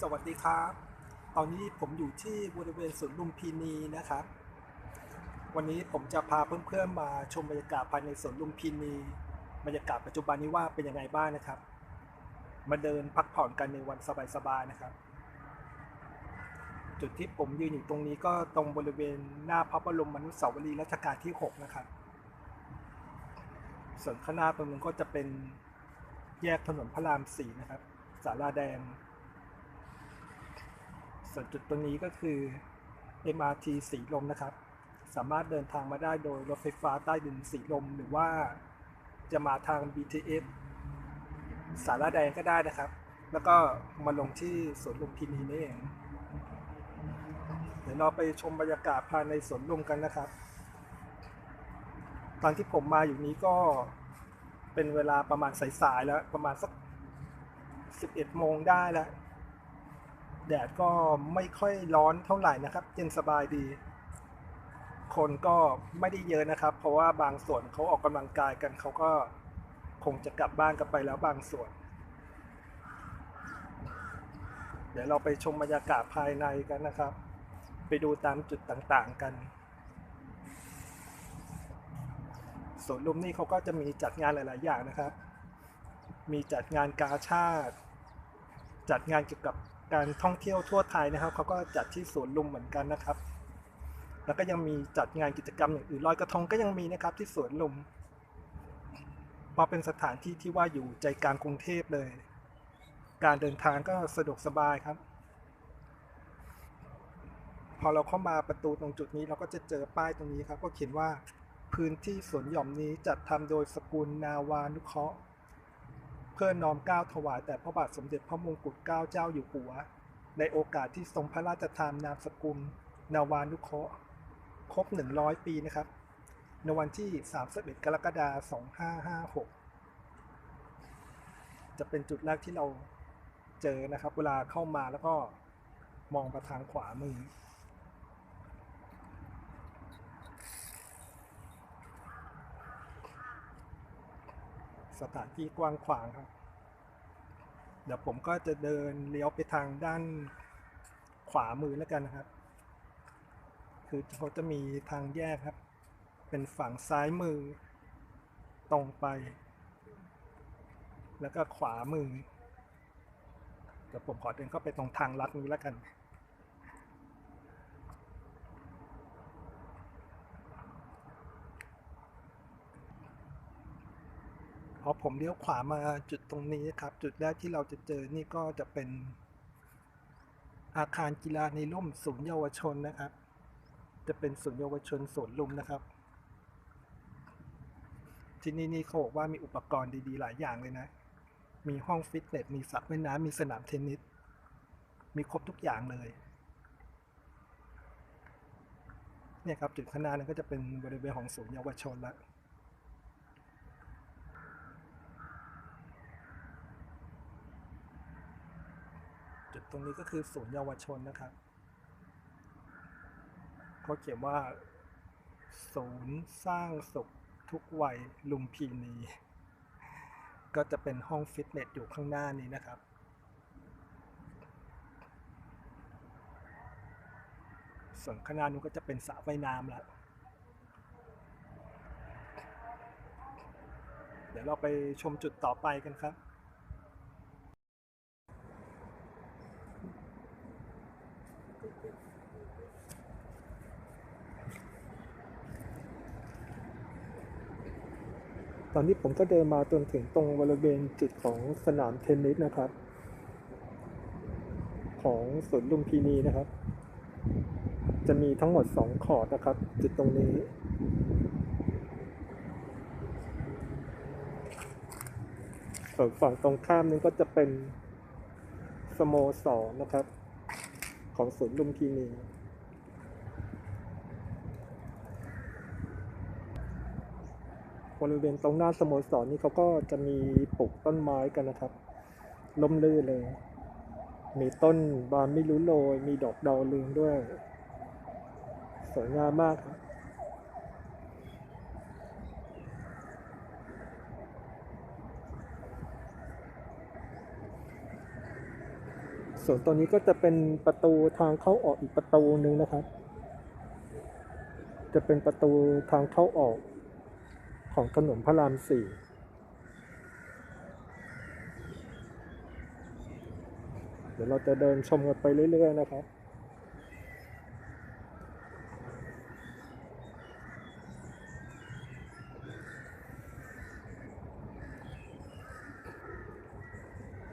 สวัสดีครับ ตอนนี้ผมอยู่ที่บริเวณสวนลุมพินีนะครับ วันนี้ผมจะพาเพื่อนๆมาชมบรรยากาศภายในสวนลุมพินี บรรยากาศปัจจุบันนี้ว่าเป็นยังไงบ้างนะครับ มาเดินพักผ่อนกันในวันสบายๆนะครับ จุดที่ผมยืนอยู่ตรงนี้ก็ตรงบริเวณหน้าพระบรมมนุษาวรีย์รัชกาลที่ 6 นะครับ ส่วนข้างหน้าตรงนู้นก็จะเป็นแยกถนนพระรามสี่นะครับ สาราแดง ส่วนจุดตรงนี้ก็คือ MRT สีลมนะครับ สามารถเดินทางมาได้โดยรถไฟฟ้าใต้ดินสีลม หรือว่าจะมาทาง BTS สาราแดงก็ได้นะครับ แล้วก็มาลงที่สวนลุมพินีนี่เอง เดี๋ยวเราไปชมบรรยากาศภายในสวนลุมกันนะครับ ตอนที่ผมมาอยู่นี้ก็เป็นเวลาประมาณสายๆแล้วประมาณสัก 11 โมงได้แล้ว แดดก็ไม่ค่อยร้อนเท่าไหร่นะครับเย็นสบายดี คนก็ไม่ได้เยอะนะครับ เพราะว่าบางส่วนเขาออกกำลังกายกันเขาก็คงจะกลับบ้านกันไปแล้วบางส่วน เดี๋ยวเราไปชมบรรยากาศภายในกันนะครับ ไปดูตามจุดต่างๆกันสวนลุมนี่เขาก็จะมีจัดงานหลาย ๆ อย่างนะครับ มีจัดงานกาชาติ จัดงานเกี่ยวกับ การท่องเที่ยวทั่วไทยนะครับเขาก็จัดที่สวนลุมเหมือนกันนะครับ แล้วก็ยังมีจัดงานกิจกรรมอย่างอื่นลอยกระทงก็ยังมีนะครับที่สวนลุมเพราเป็นสถานที่ที่ว่าอยู่ใจกลางกรุงเทพเลย การเดินทางก็สะดวกสบายครับ พอเราเข้ามาประตูตรงจุดนี้เราก็จะเจอป้ายตรงนี้ครับ ก็เขียนว่าพื้นที่สวนหย่อมนี้จัดทำโดยสกุลนาวานุเคราะห์ เพื่อน้อมก้าวถวายแต่พระบาทสมเด็จพระมงกุฎเกล้าเจ้าอยู่หัว ในโอกาสที่ทรงพระราชทานนามสกุล นาวานุเคราะห์ครบ 100 ปีนะครับ ในวันที่ 31 กรกฎาคม 2556 จะเป็นจุดแรกที่เราเจอนะครับ เวลาเข้ามาแล้วก็มองไปทางขวามือ สถานที่กว้างขวางครับ เดี๋ยวผมก็จะเดินเลี้ยวไปทางด้านขวามือแล้วกันนะครับ คือเขาจะมีทางแยกครับ เป็นฝั่งซ้ายมือ ตรงไป แล้วก็ขวามือเดี๋ยวผมขอเดินเข้าไปตรงทางลัดนี้แล้วกัน พอผมเลี้ยวขวามาจุดตรงนี้ครับ จุดแรกที่เราจะเจอนี่ก็จะเป็น อาคารกีฬาในร่มศูนย์เยาวชนนะครับ จะเป็นศูนย์เยาวชนสวนลุมนะครับ ที่นี่นี่เขาบอกว่ามีอุปกรณ์ดีๆ หลายอย่างเลยนะ มีห้องฟิตเนสมีสระว่ายน้ำมีสนามเทนนิสมีครบทุกอย่างเลยเนี่ยครับจุดข้างหน้านั้นก็จะเป็นบริเวณของศูนย์เยาวชนแล้ว จุดต รงนี้ก็คือศูนย์เยาวชนนะครับเขาเขียนว่าศูนย์สร้างสุขทุกวัยลุมพินี ก็จะเป็นห้องฟิตเนสอยู่ข้างหน้านี้นะครับ ส่วนข้างหน้านู้นก็จะเป็นสระว่ายน้ำล้วเดี๋ยวเราไปชมจุดต่อไปกันครับ ตอนนี้ผมก็เดินมาจนถึงตรงบริเวณจุดของสนามเทนนิสนะครับ ของสวนลุมพินีนะครับ จะมีทั้งหมด 2 ขอร์ดนะครับ จุดตรงนี้ ส่วนฝั่งตรงข้ามนี้ก็จะเป็นสโมสรนะครับ ของสวนลุมพินี บริเวณตรงหน้าสโมสรนี่เขาก็จะมีปลูกต้นไม้กันนะครับล่มลื่นเลย มีต้นบานไม่รู้โรย มีดอกดาวเรืองด้วย สวยงามมากครับส่วนตัวนี้ก็จะเป็นประตูทางเข้าออกอีกประตูหนึ่งนะครับ จะเป็นประตูทางเข้าออก ของถนนพระรามสี่เดี๋ยวเราจะเดินชมกันไปเรื่อย ๆ นะครับ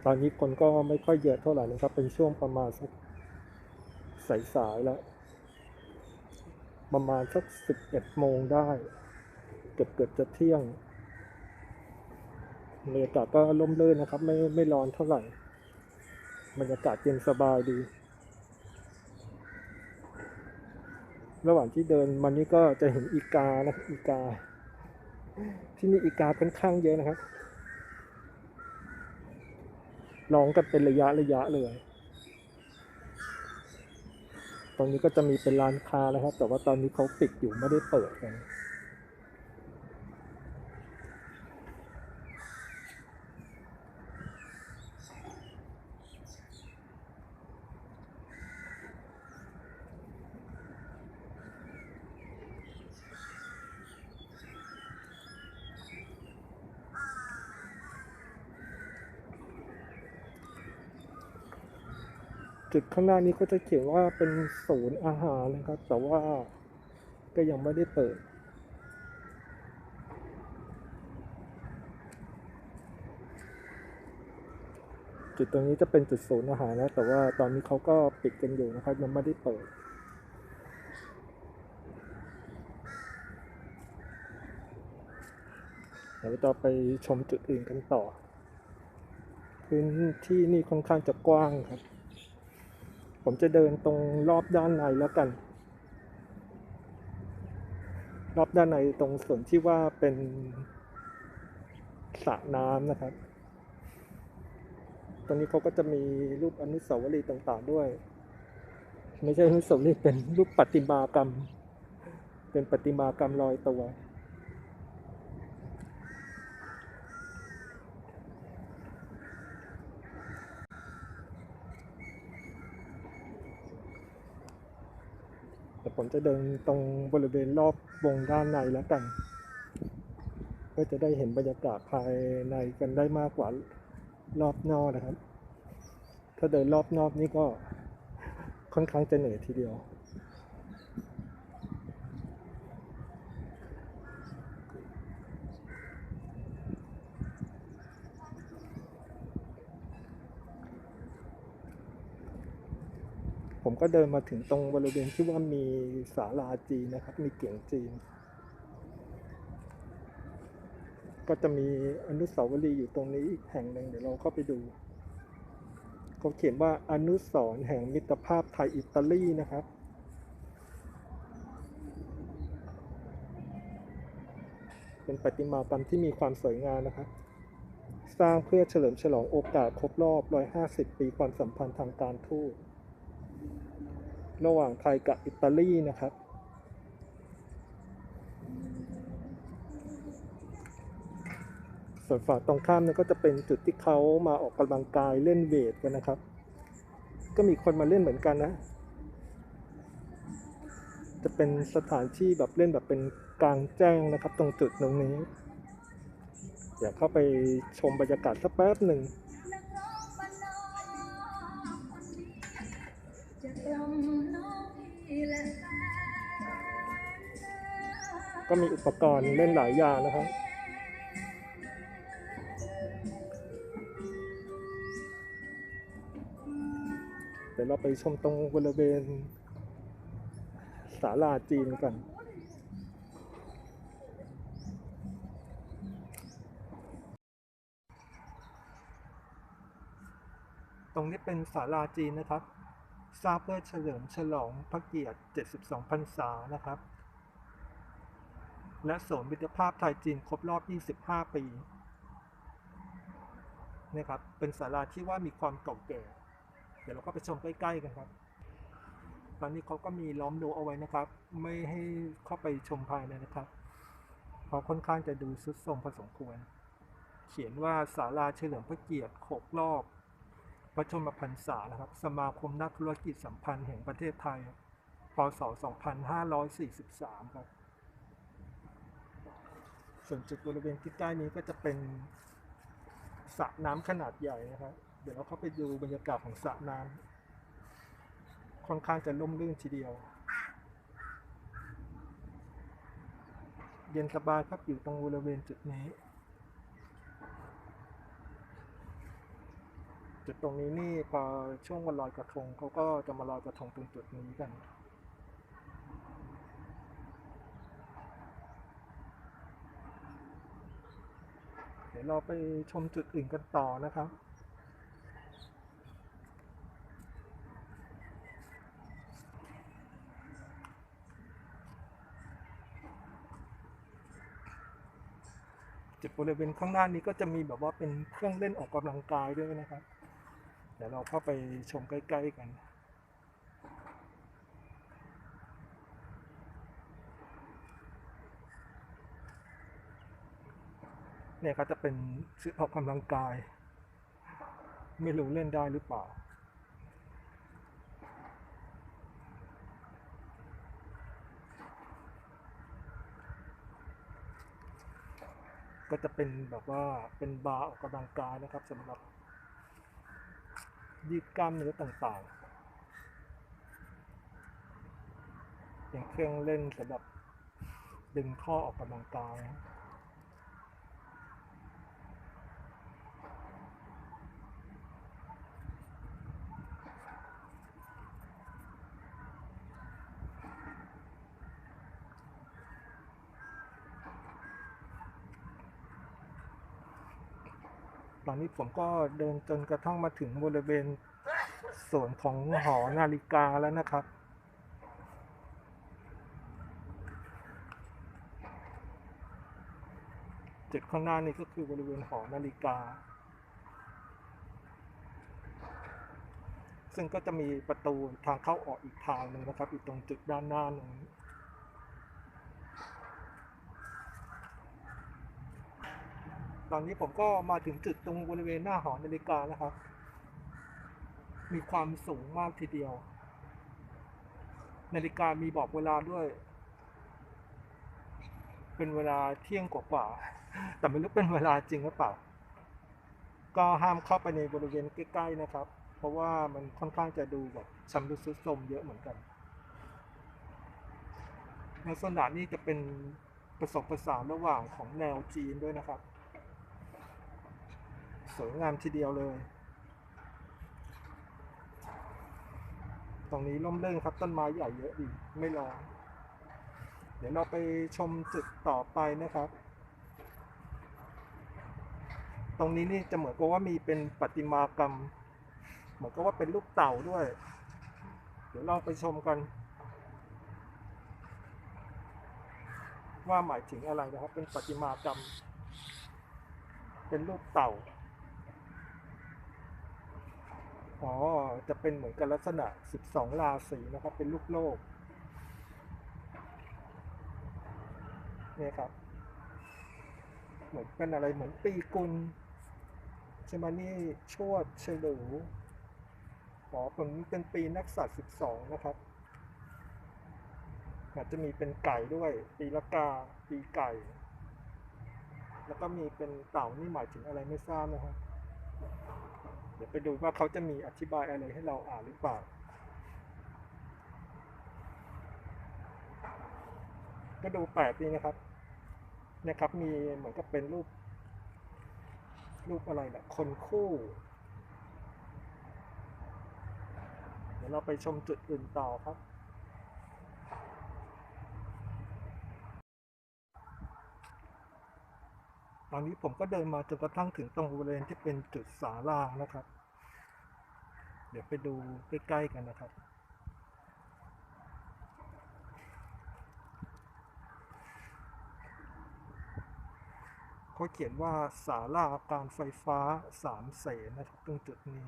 ตอนนี้คนก็ไม่ค่อยเยอะเท่าไหร่นะครับ เป็นช่วงประมาณสักสายๆแล้ว ประมาณสักสิบเอ็ดโมงได้ กือบเกือบจะเที่ยงบรรยากาศก็ร่มรื่นนะครับ ไม่ไม่ร้อนเท่าไหร่ บรรยากาศเย็นสบายดี ระหว่างที่เดินมันนี่ก็จะเห็นอีกานะอีกา ที่นี่อีกาค่อนข้างเยอะนะครับร้องกันเป็นระยะระยะเลย ตรงนี้ก็จะมีเป็นร้านค้านะครับ แต่ว่าตอนนี้เขาปิดอยู่ไม่ได้เปิดกัน ข้างหน้านี้ก็จะเขียนว่าเป็นศูนย์อาหารนะครับ แต่ว่าก็ยังไม่ได้เปิด จุดตรงนี้จะเป็นจุดศูนย์อาหารนะแต่ว่าตอนนี้เขาก็ปิดกันอยู่นะครับ ยังไม่ได้เปิดเดี๋ยวเราไปชมจุดอื่นกันต่อ พื้นที่นี่ค่อนข้างจะกว้างครับ ผมจะเดินตรงรอบด้านในแล้วกัน รอบด้านในตรงส่วนที่ว่าเป็นสระน้ำนะครับ ตรงนี้เขาก็จะมีรูปอนุสาวรีย์ต่างๆด้วย ไม่ใช่อนุสาวรีย์เป็นรูปประติมากรรม เป็นประติมากรรมลอยตัว ผมจะเดินตรงบริเวณรอบวงด้านในแล้วกันก็จะได้เห็นบรรยากาศภายในกันได้มากกว่ารอบนอกนะครับ ถ้าเดินรอบนอกนี่ก็ค่อนข้างจะเหนื่อยทีเดียว ก็เดินมาถึงตรงบริเวณที่ว่ามีศาลาจีนนะครับ มีเกียงจีน ก็จะมีอนุสาวรีย์อยู่ตรงนี้อีกแห่งหนึ่งเดี๋ยวเราเข้าไปดูเขาเขียนว่าอนุสรณ์แห่งมิตรภาพไทยอิตาลีนะครับเป็นประติมากรรมที่มีความสวยงามนะครับ สร้างเพื่อเฉลิมฉลองโอกาสครบรอบ 150 ปีความสัมพันธ์ทางการทูต ระหว่างไทยกับอิตาลีนะครับ ส่วนฝั่งตรงข้ามเนี่ยก็จะเป็นจุดที่เขามาออกกำลังกายเล่นเวทกันนะครับ ก็มีคนมาเล่นเหมือนกันนะ จะเป็นสถานที่แบบเล่นแบบเป็นกลางแจ้งนะครับ ตรงจุดตรงนี้ อยากเข้าไปชมบรรยากาศสักแป๊บหนึ่ง ก็มีอุปกรณ์เล่นหลายอย่างนะครับเดี๋ยวเราไปชมตรงบริเวณศาลาจีนกันตรงนี้เป็นศาลาจีนนะครับสร้าเพื่อเฉลิมฉลองพระเกียรติ 72 พรรษานะครับ และสมมิตรภาพไทยจีนครบรอบ 25 ปีนะครับ เป็นศาลาที่ว่ามีความเก่าแก่ เดี๋ยวเราก็ไปชมใกล้ๆกันครับ ตอนนี้เขาก็มีล้อมรั้วเอาไว้นะครับ ไม่ให้เข้าไปชมภายในนะครับเพราะค่อนข้างจะดูสุดทรมพอสมควร เขียนว่าศาลาเฉลิมพระเกียรติครบรอบพระชนมพรรษานะครับ สมาคมนักธุรกิจสัมพันธ์แห่งประเทศไทย พศ 2543 ครับ ส่วนจุดบริเวณที่ใกล้นี้ก็จะเป็นสระน้ำขนาดใหญ่นะครับ เดี๋ยวเราเข้าไปดูบรรยากาศของสระน้ำค่อนข้างจะร่มรื่นทีเดียว เย็นสบายครับอยู่ตรงบริเวณจุดนี้ จุดตรงนี้นี่พอช่วงวันลอยกระทงเขาก็จะมาลอยกระทงตรงจุดนี้กัน ดี๋ยวเราไปชมจุดอื่นกันต่อนะครับจุดบริเวณข้างหน้านี้ก็จะมีแบบว่าเป็นเครื่องเล่นออกกำลังกายด้วยนะครับ เดี๋ยวเราเข้าไปชมใกล้ ๆ กัน เนี่ยเขาจะเป็นชุดออกกำลังกาย ไม่รู้เล่นได้หรือเปล่า ก็จะเป็นแบบว่าเป็นบาร์ออกกำลังกายนะครับสำหรับยืดกล้ามเนื้อต่างๆ เป็นเครื่องเล่นสำหรับดึงข้อออกกำลังกายนะ อนนี้ผมก็เดินจนกระทั่งมาถึงบริเวณส่วนของหอนาฬิกาแล้วนะครับ จุดข้างหน้านี้ก็คือบริเวณหอนาฬิกา ซึ่งก็จะมีประตูทางเข้าออกอีกทางหนึ่งนะครับอยู่ตรงจุดด้านหน้าตรง ตอนนี้ผมก็มาถึงจุดตรงบริเวณหน้าหอนาฬิกานะครับ มีความสูงมากทีเดียว นาฬิกามีบอกเวลาด้วย เป็นเวลาเที่ยงกว่าๆแต่ไม่รู้เป็นเวลาจริงหรือเปล่า ก็ห้ามเข้าไปในบริเวณใกล้ๆนะครับ เพราะว่ามันค่อนข้างจะดูแบบชำรุดทรุดโทรมเยอะเหมือนกันลักษณะนี้จะเป็นผสมผสานระหว่างของแนวจีนด้วยนะครับ วยงามทีเดียวเลย ตรงนี้ร่มรื่นครับต้นไม้ใหญ่เยอะดี ไม่ร้อนเดี๋ยวเราไปชมจุดต่อไปนะครับ ตรงนี้นี่จะเหมือนกับว่ามีเป็นประติมากรรม เหมือนกับว่าเป็นรูปเต่าด้วย เดี๋ยวเราไปชมกัน ว่าหมายถึงอะไรนะครับ เป็นประติมากรรม เป็นรูปเต่า อ๋อ จะเป็นเหมือนกันลักษณะ 12 ราศีนะครับ เป็นลูกโลกเนี่ยครับ เหมือนเป็นอะไรเหมือนปีกุลใช่ไหมนี่ชวดเฉลูอ๋อผมเป็นปีนักษัตริย์12 นะครับอาจจะมีเป็นไก่ด้วย ปีละกา ปีไก่ แล้วก็มีเป็นเต่านี่หมายถึงอะไรไม่ทราบนะครับ ดี๋ยวไปดูว่าเขาจะมีอธิบายอะไรให้เราอ่านหรือเปล่า ก็ดูแปดนี่นะครับ นะครับ มีเหมือนกับเป็นรูป รูปอะไรนะคนคู่ เดี๋ยวเราไปชมจุดอื่นต่อครับ ตอนนี้ผมก็เดินมาจนกระทั่งถึงตรงบริเวณที่เป็นจุดสาลางนะครับ เดี๋ยวไปดูใกล้ๆกันนะครับเขาเขียนว่าสาราการไฟฟ้าสามเสนนะครับตรงจุดนี้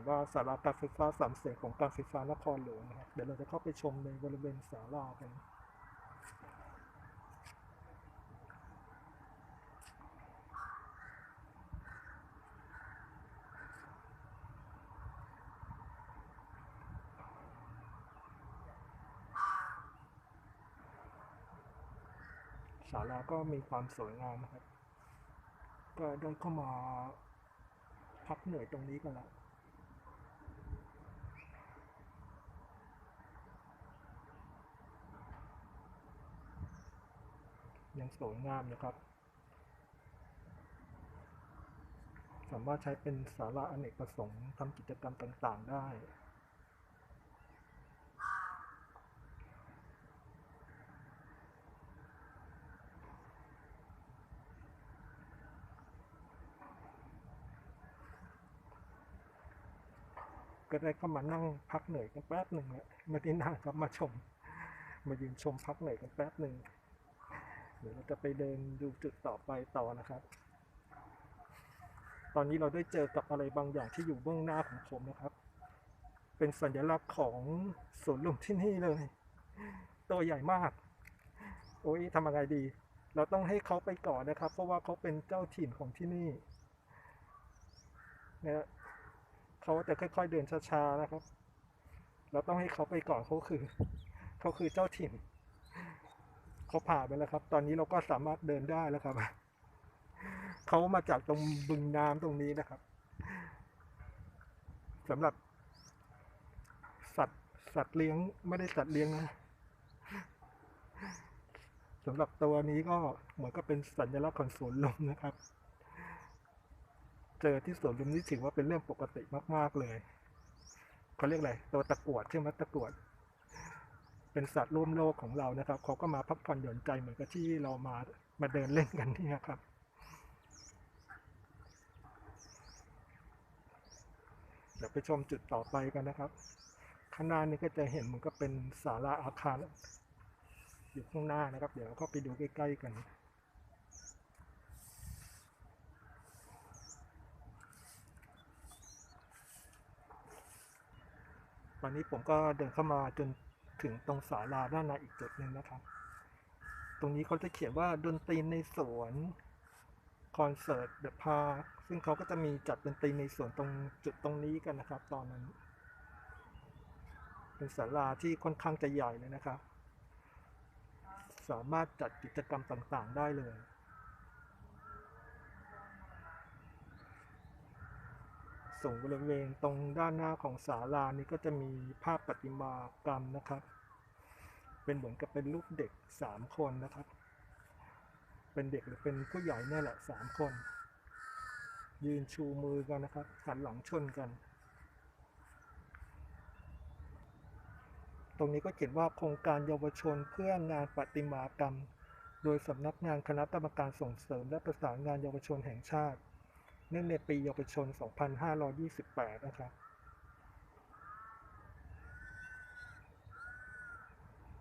ือว่าศาลาการไฟฟ้าสามเสกของการไฟฟ้านครหลวงนะครับเดี๋ยวเราจะเข้าไปชมในบริเวณศาลากันศาลาก็มีความสวยงามนะครับ ก็ได้เข้ามาพักเหนื่อยตรงนี้กันละ ยังสวยงามนะครับ สามารถใช้เป็นศาลาอเนกประสงค์ทำกิจกรรมต่างๆได้ก็ได้เข้ามานั่งพักเหนื่อยกันแป๊บหนึ่งแล้วไม่ได้นั่งครับมาชม มายืนชมพักเหนื่อยกันแป๊บหนึ่ง เดี๋ยวเราจะไปเดินดูจุดต่อไปต่อนะครับ ตอนนี้เราได้เจอกับอะไรบางอย่างที่อยู่เบื้องหน้าของผมนะครับ เป็นสัญลักษณ์ของสวนลุมที่นี่เลย ตัวใหญ่มาก โอ้ยทำยังไงดี เราต้องให้เขาไปก่อนนะครับ เพราะว่าเขาเป็นเจ้าถิ่นของที่นี่นะเขาจะค่อย ๆ เดินช้าๆนะครับ เราต้องให้เขาไปก่อนเขาคือ เขาคือเจ้าถิ่น เขาผ่าไปแล้วครับ ตอนนี้เราก็สามารถเดินได้แล้วครับเขามาจากตรงบึงน้ำตรงนี้นะครับสำหรับ สัตว์สัตว์เลี้ยงไม่ได้สัตว์เลี้ยงนะสำหรับตัวนี้ก็เหมือนกับเป็นสัญลักษณ์ของสวนลมนะครับ เจอที่สวนลมนี่ถือว่าเป็นเรื่องปกติมาก ๆเลยเขาเรียกอะไรตัวตะกวดใช่ไหมตะกวด เป็นสัตว์ร่วมโลกของเรานะครับเขาก็มาพักผ่อนหย่อนใจเหมือนกับที่เรามามาเดินเล่นกันนี่ยครับเดี๋ยวไปชมจุดต่อไปกันนะครับ ข้างหน้านี้ก็จะเห็นมันก็เป็นศาลาอาคาร อยู่ข้างหน้านะครับ เดี๋ยวเราเข้าไปดูใกล้ ๆ กันตอนนี้ผมก็เดินเข้ามาจน ถึงตรงศาลาด้านในอีกจุดหนึ่งนะครับ ตรงนี้เขาจะเขียนว่าดนตรีในสวนคอนเสิร์ตเดอะพาซึ่งเขาก็จะมีจัดดนตรีในสวนตรงจุดตรงนี้กันนะครับ ตอนนั้น เป็นศาลาที่ค่อนข้างจะใหญ่เลยนะครับ สามารถจัดกิจกรรมต่างๆได้เลย ส่วนบริเวณตรงด้านหน้าของศาลานี้ก็จะมีภาพประติมากรรมนะครับ เป็นเหมือนกับเป็นรูปเด็กสามคนนะครับ เป็นเด็กหรือเป็นผู้ใหญ่เนี่ยแหละสามคน ยืนชูมือกันนะครับหันหลังชนกัน ตรงนี้ก็เขียนว่าโครงการเยาวชนเพื่องานประติมากรรม โดยสำนักงานคณะกรรมการส่งเสริมและประสานงานเยาวชนแห่งชาติ เนื่องในปีเยาวชน 2528 นะครับ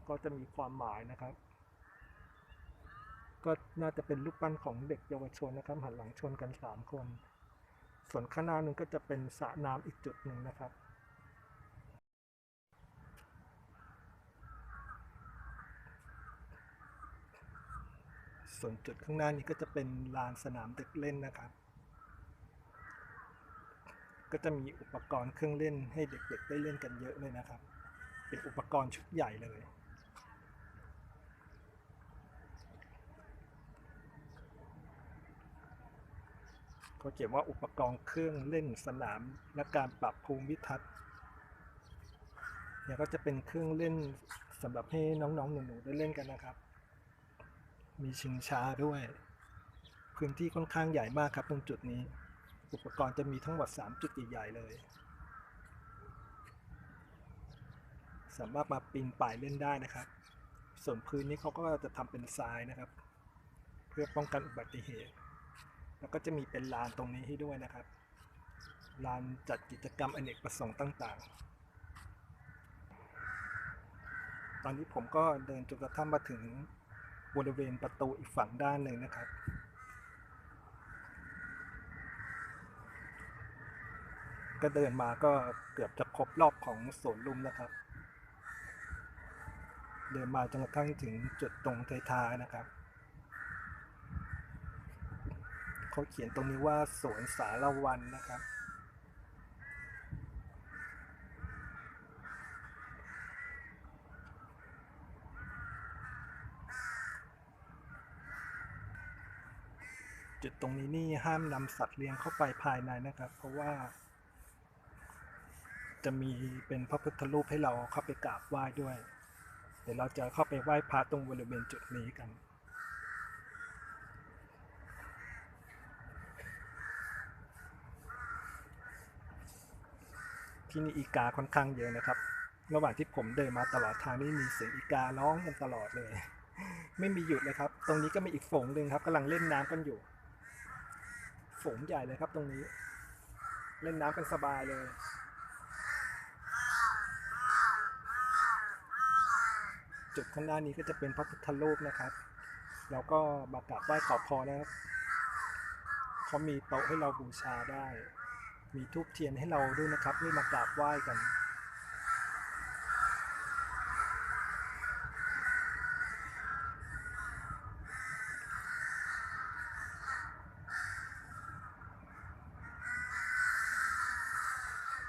ก็จะมีความหมายนะครับ ก็น่าจะเป็นรูปปั้นของเด็กเยาวชนนะครับ หันหลังชนกัน 3 คน ส่วนข้างหน้านึงก็จะเป็นสระน้ำอีกจุดหนึ่งนะครับส่วนจุดข้างหน้านี้ก็จะเป็นลานสนามเด็กเล่นนะครับ ก็จะมีอุปกรณ์เครื่องเล่นให้เด็กๆได้เล่นกันเยอะเลยนะครับ เป็นอุปกรณ์ชุดใหญ่เลยเขาเขียนว่าอุปกรณ์เครื่องเล่นสนามและการปรับภูมิทัศน์เนี่ยก็จะเป็นเครื่องเล่นสำหรับให้น้องๆหนูๆได้เล่นกันนะครับ มีชิงช้าด้วย พื้นที่ค่อนข้างใหญ่มากครับตรงจุดนี้ อุปกรณ์จะมีทั้งหมด 3 จุดใหญ่ๆเลย สามารถมาปีนป่ายเล่นได้นะครับ ส่วนพื้นนี้เขาก็จะทำเป็นทรายนะครับ เพื่อป้องกันอุบัติเหตุ แล้วก็จะมีเป็นลานตรงนี้ให้ด้วยนะครับ ลานจัดกิจกรรมอเนกประสงค์ต่าง ๆ ตอนนี้ผมก็เดินจนกระทั่งมาถึงบริเวณประตูอีกฝั่งด้านหนึ่งนะครับ ก็เดินมาก็เกือบจะครบรอบของสวนลุมแล้วครับ เดินมาจนกระทั่งถึงจุดตรงท้ายๆนะครับ เขาเขียนตรงนี้ว่าสวนสารวันนะครับจุดตรงนี้นี่ห้ามนำสัตว์เลี้ยงเข้าไปภายในนะครับ เพราะว่า จะมีเป็นพระพุทธรูปให้เราเข้าไปกราบไหว้ด้วย เดี๋ยวเราจะเข้าไปไหว้พระตรงบริเวณจุดนี้กันที่นี่อีกาค่อนข้างเยอะนะครับ ระหว่างที่ผมเดินมาตลอดทางนี่มีเสียงอีการ้องกันตลอดเลย ไม่มีหยุดเลยครับ ตรงนี้ก็มีอีกฝูงหนึ่งครับกำลังเล่นน้ำกันอยู่ ฝูงใหญ่เลยครับตรงนี้ เล่นน้ำกันสบายเลย จุดข้างหน้านี้ก็จะเป็นพระพุทธรูปนะครับ แล้วก็มากราบไหว้ขอพรนะครับเขามีโต๊ะให้เราบูชาได้ มีทูบเทียนให้เราด้วยนะครับนี่มากราบไหว้กัน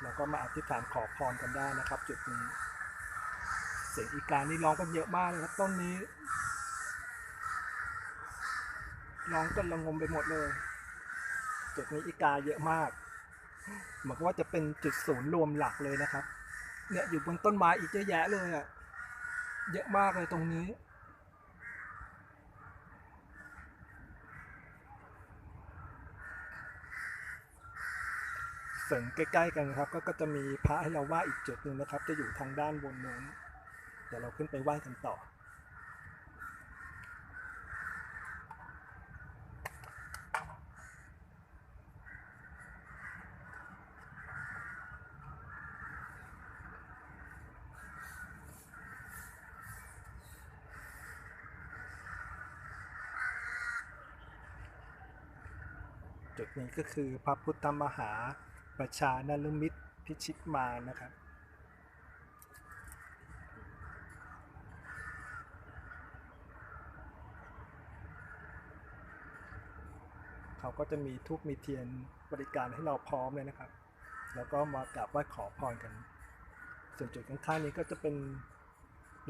แล้วก็มาอธิษฐานขอพรกันได้นะครับ จุดนี้ เสียงอีกานี่ร้องกันเยอะมากเลยครับต้นนี้ร้องกันระงมไปหมดเลยจุดนี้อีกาเยอะมากเหมือนกับว่าจะเป็นจุดศูนย์รวมหลักเลยนะครับ เนี่ยอยู่บนต้นไม้อีกเยอะแยะเลยอะ่ะเยอะมากเลยตรงนี้เสริมใกล้ ๆ กันครับก็ก็จะมีพระให้เราไหว้อีกจุดหนึ่งนะครับ จะอยู่ทางด้านบนนู้น เดี๋ยวเราขึ้นไปไหว้กันต่อ จุดนี้ก็คือพระพุทธมหาประชานลมิตรพิชิตมานะครับ เขา ก็จะมีทูบมีเทียนบริการให้เราพร้อมเลยนะครับ แล้วก็มากราบไหว้ขอพรกัน ส่วนจุดข้างๆนี้ก็จะเป็น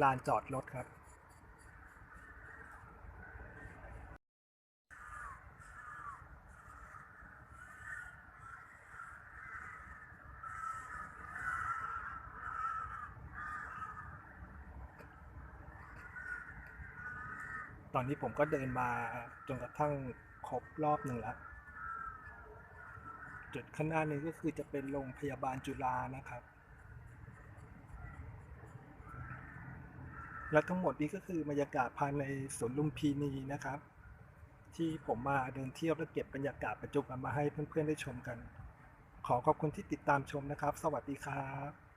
ลานจอดรถครับ ตอนนี้ผมก็เดินมาจนกระทั่ง ครบรอบหนึ่งแล้วจุดข้างหน้านี้ก็คือจะเป็นโรงพยาบาลจุฬานะครับ และทั้งหมดนี้ก็คือบรรยากาศภายในสวนลุมพินีนะครับ ที่ผมมาเดินเที่ยวและเก็บบรรยากาศปัจจุบันมาให้เพื่อนๆได้ชมกัน ขอขอบคุณที่ติดตามชมนะครับ สวัสดีครับ